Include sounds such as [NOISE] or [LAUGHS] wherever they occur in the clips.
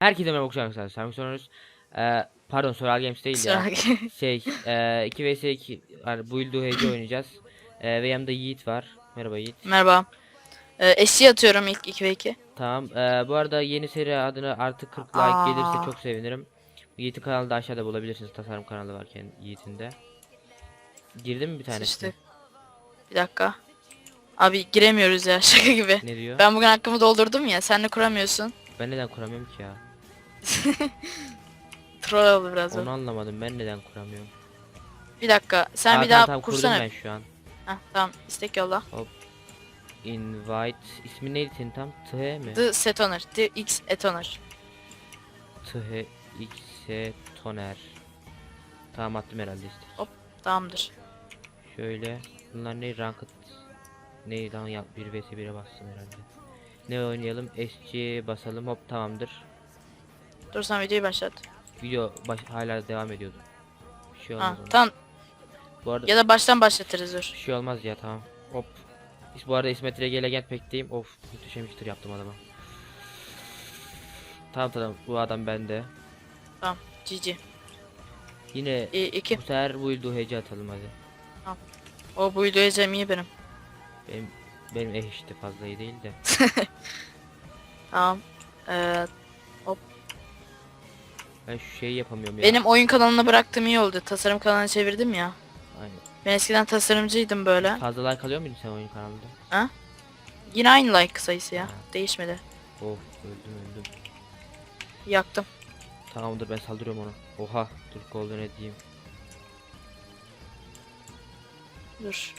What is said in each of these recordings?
Herkese merhaba arkadaşlar. Sen soruyoruz. Ee, pardon Soral Games değil ya. [LAUGHS] Şey, e, 2 vs 2 yani Build UHC oynayacağız. E, ve yanımda Yiğit var. Merhaba Yiğit. Merhaba. Ee, eşi atıyorum ilk 2 ve 2. Tamam. e, bu arada yeni seri adına artık 40 like Aa. gelirse çok sevinirim. Yiğit'in kanalı da aşağıda bulabilirsiniz. Tasarım kanalı varken Yiğit'in de. Girdin mi bir tanesi? Sıçtık. Bir dakika. Abi giremiyoruz ya [LAUGHS] şaka gibi. Ne diyor? Ben bugün hakkımı doldurdum ya sen de kuramıyorsun. Ben neden kuramıyorum ki ya? [LAUGHS] Troll oldu biraz o. Onu anlamadım. Ben neden kuramıyorum? Bir dakika sen Aa, bir tamam, daha tamam, kurdum kursana. ben şu an. Heh, tamam istek yolla. Invite. İsmi neydi senin tam? T mi? The Setoner. The X Etoner. T X Toner. Tamam attım herhalde işte. Tamamdır. Şöyle. Bunlar ne ranked? Ne lan ya 1 vs 1'e bastım herhalde. Ne oynayalım? SC basalım. Hop tamamdır. Dur sen videoyu başlat. Video baş, hala devam ediyordu. Bir şey Ha, olmaz. ona. tamam. Bu arada Ya da baştan başlatırız dur. bir şey olmaz ya tamam. Hop. İs- Bu arada İsmet ile Legend pekteyim. Of muhteşem iştir yaptım adama. Tamam tamam bu adam bende. Tamam. GG. Yine İyi 2. bu sefer bu ildu hece atalım hadi. O bu videoya Cem iyi benim. Benim benim eh işte fazla iyi değil de. [LAUGHS] Tamam. Ee, Ben şu şeyi yapamıyorum ya. benim oyun kanalına bıraktığım iyi oldu. Tasarım kanalına çevirdim ya. Aynen. Ben eskiden tasarımcıydım böyle. Fazla like alıyor muydun sen oyun kanalında? Yine aynı like sayısı ya. Ha. Değişmedi. Of öldüm öldüm. Yaktım. Tamamdır ben saldırıyorum ona. Oha dur golden edeyim. Dur.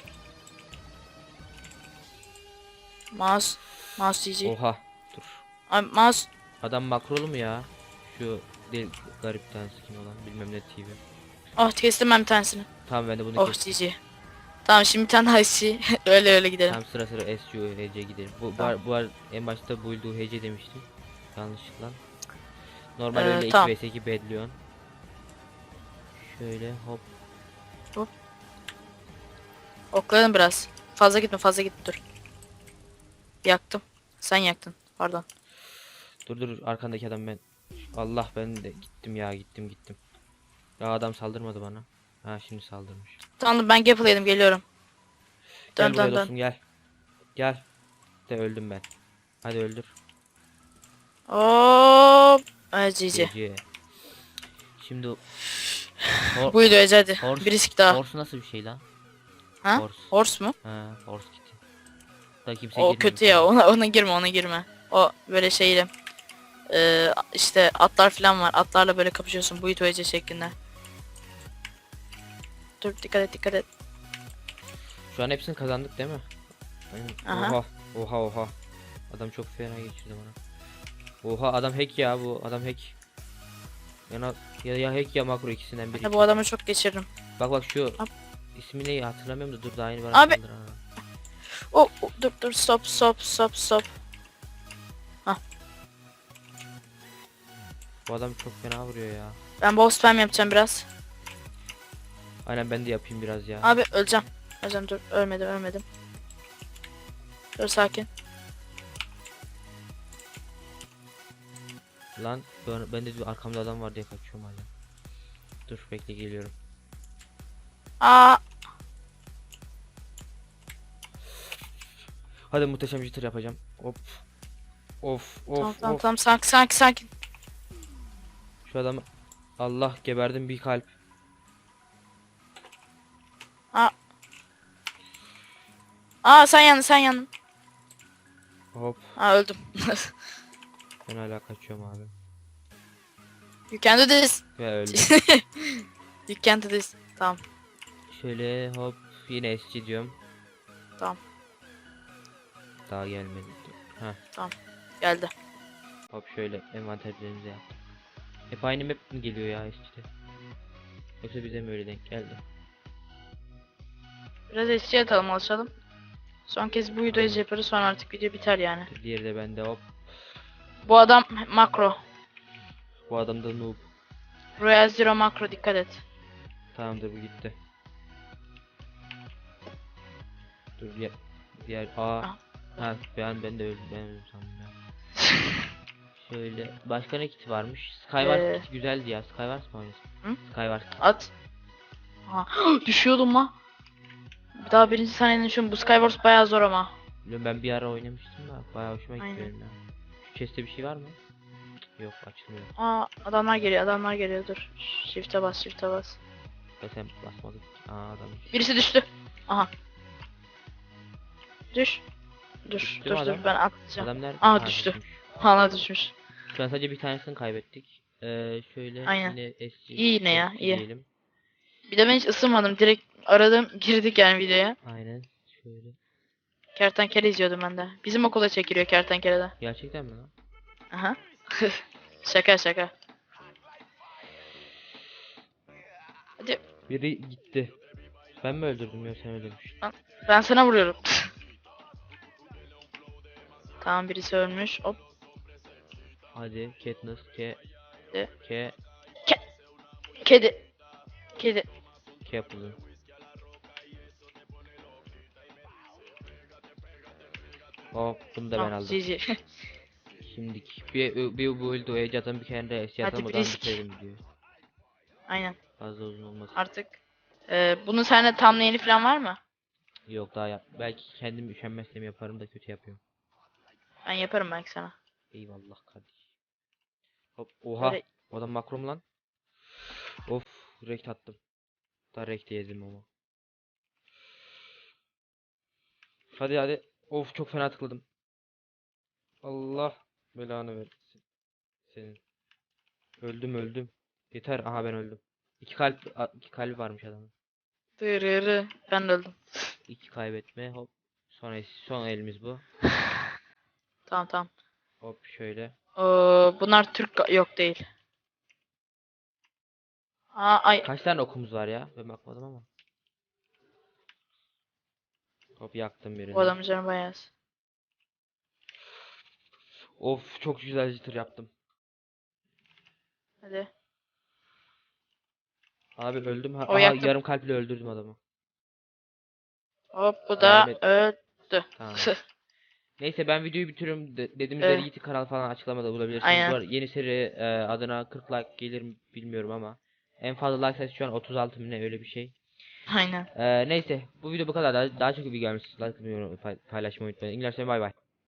Mouse. Mouse GG. Oha dur. Ay, mouse. Adam makrolu mu ya? Şu değil garip tanesi kim olan bilmem ne TV. Oh kestim ben bir tanesini. Tamam ben de bunu Oh kestim. GG. Tamam şimdi bir tane daha işçi. [LAUGHS] öyle öyle gidelim. Tamam sıra sıra SU HC gidelim. Bu Tamam. bu, bu ar- en başta Build HC demiştim. Yanlışlıkla. Normal Ee, öyle tamam. 2 vs 2 bedliyon. Şöyle hop. Oklayalım biraz. Fazla gitme fazla gitme dur. Yaktım. Sen yaktın. Pardon. Dur dur arkandaki adam ben. Allah ben de gittim ya gittim gittim. Ya adam saldırmadı bana. Ha şimdi saldırmış. Tamam ben gapple yedim geliyorum. Gel Dön buraya dön dön. dostum gel. Gel. De öldüm ben. Hadi öldür. Hop. GG. Şimdi Hor- Bu videoya hadi. Horse- Bir risk daha. Horse nasıl bir şey lan? Ha? Horse. Horse mu? Ha, horse kiti. Da kimse O kötü ya. Ona ona girme ona girme. O böyle şeyle. Ee, işte atlar falan var. Atlarla böyle kapışıyorsun. Bu itoyece şeklinde. Dur dikkat et dikkat et. Şu an hepsini kazandık değil mi? Aynen. Aha. Oha. Oha oha. Adam çok fena geçirdi bana. Oha adam hack ya bu adam hack. Ya, ya, ya hack ya makro ikisinden biri. Ya bu adamı çok geçirdim. Bak bak şu Ab- ismi ne hatırlamıyorum da dur daha yeni bana Abi. Oh, oh, dur dur stop stop stop stop. Bu adam çok fena vuruyor ya. Ben boss spam yapacağım biraz. Aynen ben de yapayım biraz ya. Abi öleceğim. Öleceğim dur ölmedim ölmedim. Dur sakin. Lan ben, ben de diyor arkamda adam var diye kaçıyorum hala. Dur bekle geliyorum. Aa Hadi muhteşem jitter yapacağım. Hop. Of of tamam tamam of. tamam sakin sakin sakin. Şu adam Allah geberdim bir kalp. Aa sen yandın sen yandın. Hop. Aa öldüm. [LAUGHS] Ben hala kaçıyorum abi. you can do this. Ve öldüm. You can do this. Tamam. Şöyle hop yine SC diyorum. Tamam. Daha gelmedi. Ha Geldi. hop şöyle envanterlerimizi yaptık. Hep aynı map mi geliyor ya SC'de? Yoksa bize mi öyle denk geldi? Biraz eski atalım alışalım. Son kez bu videoyu yaparız sonra artık video biter yani. Diğeri de bende hop. Bu adam makro. Bu adam da noob. Royal Zero makro dikkat et. Tamamdır bu gitti. Dur diğer diğer aa. Ah. Ha ben ben de öldüm ben öldüm sandım ya. Şöyle başka ne kiti varmış? Skywars Ee, kiti güzeldi ya. Skywars mı oynasın? Skywars. At. Aha. [GASPS] Düşüyordum lan. Bir daha birinci saniyenin şu bu Skywars bayağı zor ama. Bilmiyorum, ben bir ara oynamıştım da bayağı hoşuma gitti benim ya. Şu chest'te bir şey var mı? Yok açılmıyor. Aa adamlar geliyor adamlar geliyor dur. Shift'e bas shift'e bas. Ya sen basmadın. ki. Aa adam. Birisi düştü. Aha. Düş. Dur Düştü dur dur ben atlayacağım. Adam nerede? Aa, Ha, düştü. Hala düşmüş. Şu an sadece bir tanesini kaybettik. Ee, şöyle Aynen. yine eski. İyi yine ya, iyi. diyelim. Bir de ben hiç ısınmadım. Direkt aradım [LAUGHS] girdik yani videoya. Aynen. Şöyle. Kertenkele izliyordum ben de. Bizim okula çekiliyor kertenkelede. Gerçekten mi lan? Aha. [LAUGHS] şaka şaka. Hadi Biri gitti. Ben mi öldürdüm ya sen öldürmüş. ben sana vuruyorum. [LAUGHS] tamam birisi ölmüş. Hop. Hadi Katniss K De. K Kedi. Kedi. K yapıldı. Hop bunu da ben aldım. GG. [LAUGHS] Şimdiki bir bir bu öldü o Ecat'ın bir eski Hadi atamadan bitirelim diyor. Aynen. Fazla uzun olmasın. Artık. Ee, bunun sende thumbnail'i falan var mı? Yok daha yap. Belki kendim üşenmezsem yaparım da kötü yapıyorum. Ben yaparım belki sana. Eyvallah kardeş. Hop oha. Böyle- O adam makro mu lan? Of rekt attım. Da rekt yedim ama. Hadi hadi. Of çok fena tıkladım. Allah belanı versin. Senin. Öldüm öldüm. Yeter. Aha ben öldüm. İki kalp iki kalbi varmış adamın. Dırırı. Ben de öldüm. İki kaybetme. Hop. Son son elimiz bu. [LAUGHS] Tamam tamam. Hop şöyle. Ee, bunlar Türk yok değil. Aa ay Kaç tane okumuz var ya? Ben bakmadım ama. Hop yaktım birini. bu adamın canı bayağı az. Of çok güzel jitter yaptım. Hadi. Abi öldüm. Ha, O aha, yaktım. yarım kalple öldürdüm adamı. Hop bu da Rahmet- öldü. Tamam. [LAUGHS] Neyse ben videoyu bitiriyorum. De dediğim Evet. üzere Yiğit'i kanal falan açıklamada bulabilirsiniz. Aynen. Arada yeni seri e, adına 40 like gelir mi bilmiyorum ama. En fazla like sayısı şu an 36 mı ne öyle bir şey. Aynen. E, neyse bu video bu kadar. Daha, daha çok video gelmiş. Like paylaşmayı unutmayın. İngilizce bay bay.